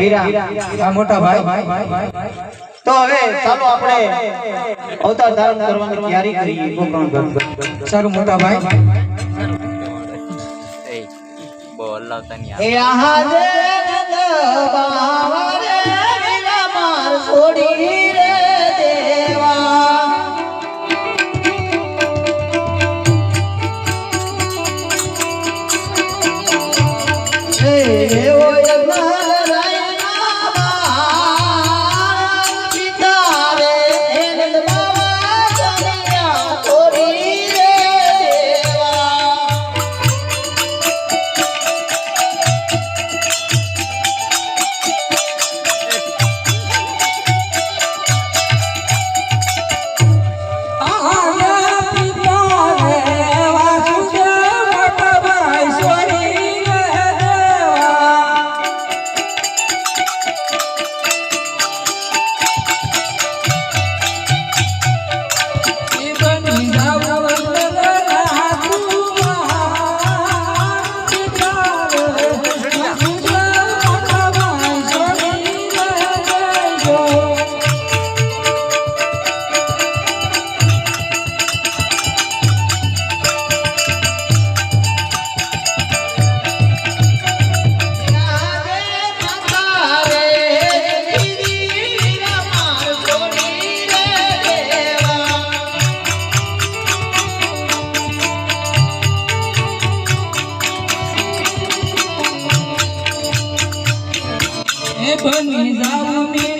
વીરા આ મોટા ભાઈ. તો હવે ચાલો આપણે અવતાર ધારણ કરવાની તૈયારી કરીએ. ગોકર્ણ ગઢ ચાલો મોટા ભાઈ. એ બોલ લાવતા નહીં એ આહા રે માર છોડી. બની જાઉં મેં